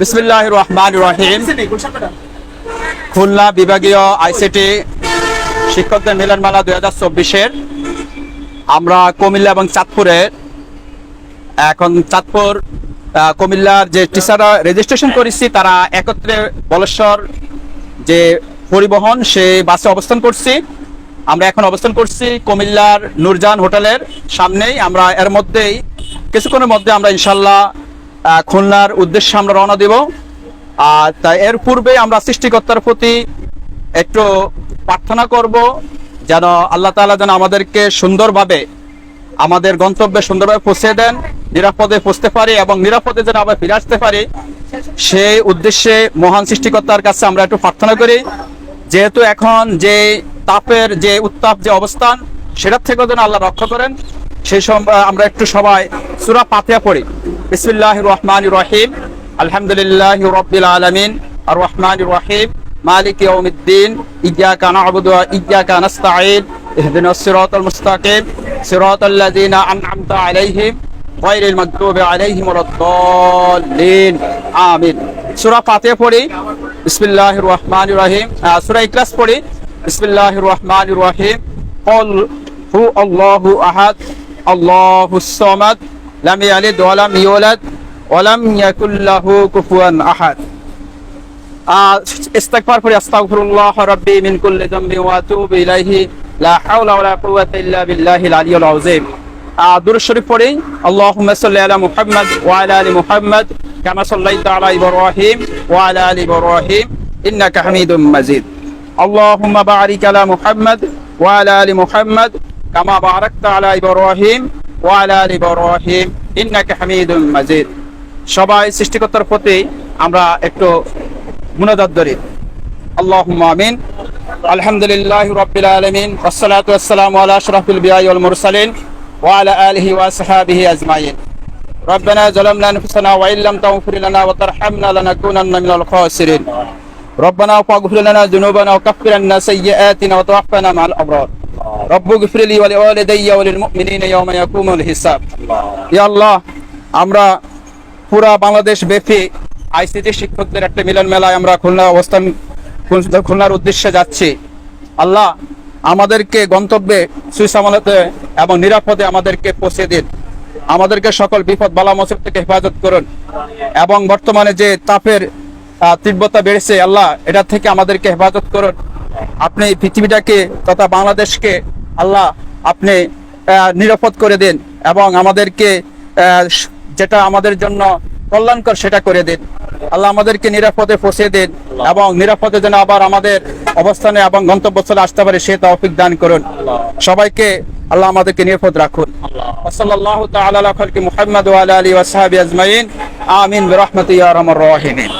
বিসমিল্লাহ রহমান রহিম খুলনা বিভাগীয় আইসিটি শিক্ষকদের মিলন মেলা দুই হাজার চব্বিশের। আমরা কুমিল্লা এবং চাঁদপুরে, এখন চাঁদপুর কুমিল্লার যে টিচাররা রেজিস্ট্রেশন করেছি, তারা একত্রে বলেশ্বর যে পরিবহন সেই বাসে অবস্থান করছি। আমরা এখন অবস্থান করছি কুমিল্লার নূরজাহান হোটেলের সামনেই। আমরা এর মধ্যেই, কিছুক্ষণের মধ্যে আমরা ইনশাল্লাহ খুলনার উদ্দেশ্যে আমরা রওনা দেব। আর তাই এর পূর্বে আমরা সৃষ্টিকর্তার প্রতি একটু প্রার্থনা করব যেন আল্লাহ তাআলা যেন আমাদেরকে সুন্দরভাবে আমাদের গন্তব্যে সুন্দরভাবে পৌঁছে দেন, নিরাপদে পৌঁছতে পারি এবং নিরাপদে যেন আবার ফিরে আসতে পারি। সেই উদ্দেশ্যে মহান সৃষ্টিকর্তার কাছে আমরা একটু প্রার্থনা করি। যেহেতু এখন যে তাপের যে উত্তাপ, যে অবস্থান, সেটার থেকেও যেন আল্লাহ রক্ষা করেন, সেই সম- আমরা একটু সবাই সুরা পাতিয়া পড়ি। বিসমিল্লাহ রহমান রহিম আলহামদুলিল্লাহ রব্বিল আলমিন আর রহমান রহিম مالك يوم الدين إياك نعبد وإياك نستعين اهدنا الصراط المستقيم صراط الذين أنعمت عليهم غير المغضوب عليهم ولا الضالين آمين سورة فاتحة পড়ি بسم الله الرحمن الرحيم আহ, সূরা ইখলাস পড়ি بسم الله الرحمن الرحيم قل هو الله أحد الله الصمد লাম ইয়ালিদ ওয়ালাম ইউলাদ ওয়ালাম ইয়াকুল্লাহু কুফুয়ান আহাদ ইস্তাগফার করি আস্তাগফিরুল্লাহ রাব্বি মিন কুল্লি যামবি ওয়া আতুবু ইলাইহি লা হাওলা ওয়ালা কুওয়াতা ইল্লা বিল্লাহিল আলিয়্যিল আযীম দূর শরীফ পড়ি আল্লাহুম্মা সাল্লি আলা মুহাম্মদ ওয়া আলা আলি মুহাম্মদ কামা সাল্লাইতা আলা ইব্রাহিম ওয়া আলা আলি ইব্রাহিম ইন্নাকা হামিদুম মাজিদ আল্লাহুম্মা বারিক আলা মুহাম্মদ ওয়া আলা আলি মুহাম্মদ কামা বারাকতা আলা ইব্রাহিম وعلى ال ابراهيم انك حميد مجيد সবাই সৃষ্টিকর্তার প্রতি আমরা একটু মুনাজাত ধরি اللهم امين الحمد لله رب العالمين والصلاه والسلام على اشرف الانبياء والمرسلين وعلى اله واصحابه اجمعين ربنا ظلمنا انفسنا وان لم تغفر لنا وترحمنا لنكونن من الخاسرين ربنا فاغفر لنا ذنوبنا وكفر عنا سيئاتنا وتوفنا مع الابرار আল্লাহ। আমরা পুরা বাংলাদেশ ব্যাপী আইসিটি শিক্ষকদের একটা মিলন মেলায় আমরা খুলনা অবস্থান খুলনার উদ্দেশ্যে যাচ্ছি। আল্লাহ আমাদেরকে গন্তব্যে সুইসামালাতে এবং নিরাপদে আমাদেরকে পৌঁছে দিন। আমাদেরকে সকল বিপদ বালা মসিব থেকে হেফাজত করুন। এবং বর্তমানে যে তাপের তীব্রতা বেড়েছে আল্লাহ এটা থেকে আমাদেরকে হেফাজত করুন। আপনি এই পৃথিবীটাকে তথা বাংলাদেশকে আল্লাহ আপনি নিরাপদ করে দিন এবং আমাদেরকে যেটা আমাদের জন্য কল্যাণকর সেটা করে দিন। আল্লাহ আমাদেরকে নিরাপদে পৌঁছে দিন এবং নিরাপদে যেন আবার আমাদের অবস্থানে এবং গন্তব্যস্থলে আসতে পারে সে তৌফিক দান করুন। সবাইকে আল্লাহ আমাদেরকে নিরাপদ রাখুন। সাল্লাল্লাহু তাআলা আলা খালকি মুহাম্মদ ওয়া আলা আলিহি ওয়া সাহবিহি আজমাইন। আমিন বিরহমাতিহি ইয়া আরহামার রাহিমিন।